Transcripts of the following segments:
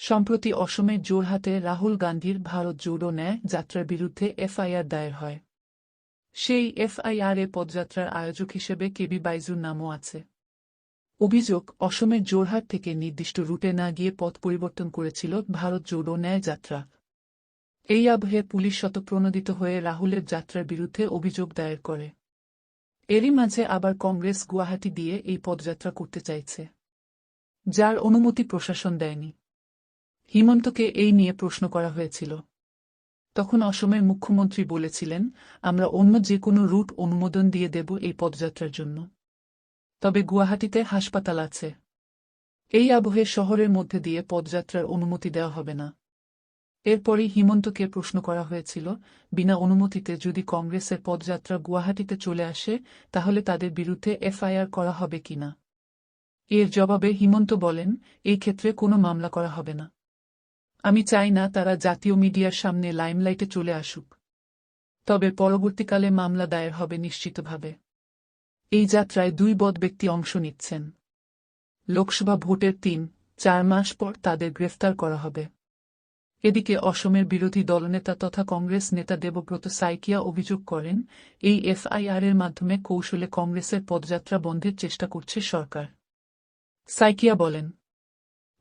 সম্প্রতি অসমের জোরহাটে রাহুল গান্ধীর ভারত জোড়ো ন্যায় যাত্রার বিরুদ্ধে এফআইআর দায়ের হয়। সেই এফআইআরে পদযাত্রার আয়োজক হিসেবে কেবি বাইজুর নামও আছে। অভিযোগ অসমের জোরহাট থেকে নির্দিষ্ট রুটে না গিয়ে পথ পরিবর্তন করেছিল ভারত জোড়ো ন্যায় যাত্রা। এই আবহে পুলিশ শতপ্রণোদিত হয়ে রাহুলের যাত্রার বিরুদ্ধে অভিযোগ দায়ের করে। এরই মাঝে আবার কংগ্রেস গুয়াহাটি দিয়ে এই পদযাত্রা করতে চাইছে। যার অনুমতি প্রশাসন দেয়নি। হিমন্তকে এই নিয়ে প্রশ্ন করা হয়েছিল। তখন অসমের মুখ্যমন্ত্রী বলেছিলেন, আমরা অন্য যে কোনো রুট অনুমোদন দিয়ে দেব এই পদযাত্রার জন্য। তবে গুয়াহাটিতে হাসপাতাল আছে। এই আবহে শহরের মধ্যে দিয়ে পদযাত্রার অনুমতি দেওয়া হবে না। এরপরই হিমন্তকে প্রশ্ন করা হয়েছিল, বিনা অনুমতিতে যদি কংগ্রেসের পদযাত্রা গুয়াহাটিতে চলে আসে, তাহলে তাদের বিরুদ্ধে এফআইআর করা হবে কিনা? এর জবাবে হিমন্ত বলেন, এই ক্ষেত্রে কোনো মামলা করা হবে না। আমি চাই না তারা জাতীয় মিডিয়ার সামনে লাইমলাইটে চলে আসুক। তবে পরবর্তীকালে মামলা দায়ের হবে নিশ্চিতভাবে। এই যাত্রায় দুই বদ ব্যক্তি অংশ নিচ্ছেন। লোকসভা ভোটের তিন, চার মাস পর তাদের গ্রেফতার করা হবে। এদিকে অসমের বিরোধী দলনেতা তথা কংগ্রেস নেতা দেবব্রত সাইকিয়া অভিযোগ করেন, এই এফআইআরের মাধ্যমে কৌশলে কংগ্রেসের পদযাত্রা বন্ধের চেষ্টা করছে সরকার। সাইকিয়া বলেন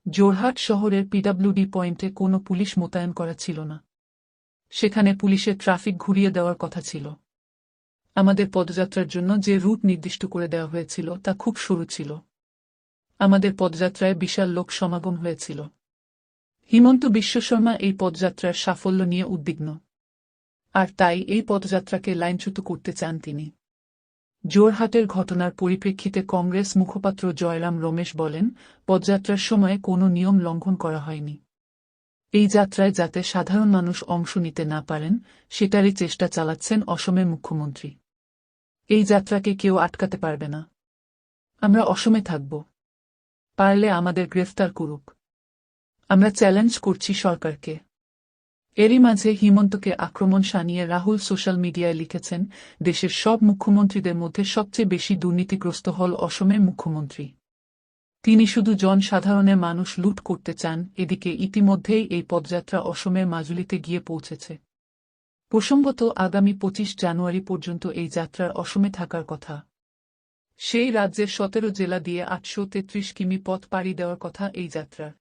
জোরহাট শহরের পিডাব্লিউডি পয়েন্টে কোনো পুলিশ মোতায়েন করা ছিল না। সেখানে পুলিশের ট্রাফিক ঘুরিয়ে দেওয়ার কথা ছিল। আমাদের পদযাত্রার জন্য যে রুট নির্দিষ্ট করে দেওয়া হয়েছিল তা খুব সরু ছিল। আমাদের পদযাত্রায় বিশাল লোক সমাগম হয়েছিল। হিমন্ত বিশ্ব শর্মা এই পদযাত্রার সাফল্য নিয়ে উদ্বিগ্ন। আর তাই এই পদযাত্রাকে লাইনচ্যুত করতে চান তিনি। জোরহাটের ঘটনার পরিপ্রেক্ষিতে কংগ্রেস মুখপাত্র জয়রাম রমেশ বলেন, পদযাত্রার সময়ে কোনো নিয়ম লঙ্ঘন করা হয়নি। এই যাত্রায় যাতে সাধারণ মানুষ অংশ নিতে না পারেন, সেটারই চেষ্টা চালাচ্ছেন অসমের মুখ্যমন্ত্রী। এই যাত্রাকে কেউ আটকাতে পারবে না। আমরা অসমে থাকব। পারলে আমাদের গ্রেফতার করুক। আমরা চ্যালেঞ্জ করছি সরকারকে। এরই মাঝে হিমন্তকে আক্রমণ সানিয়ে রাহুল সোশ্যাল মিডিয়ায় লিখেছেন, দেশের সব মুখ্যমন্ত্রীদের মধ্যে সবচেয়ে বেশি দুর্নীতিগ্রস্ত হল অসমের মুখ্যমন্ত্রী। তিনি শুধু জনসাধারণের মানুষ লুট করতে চান, এদিকে ইতিমধ্যেই এই পদযাত্রা অসমের মাজুলিতে গিয়ে পৌঁছেছে। প্রসঙ্গত, আগামী পঁচিশ জানুয়ারি পর্যন্ত এই যাত্রার অসমে থাকার কথা। সেই রাজ্যের সতেরো জেলা দিয়ে আটশো তেত্রিশ কিমি পথ পাড়ি দেওয়ার কথা এই যাত্রার।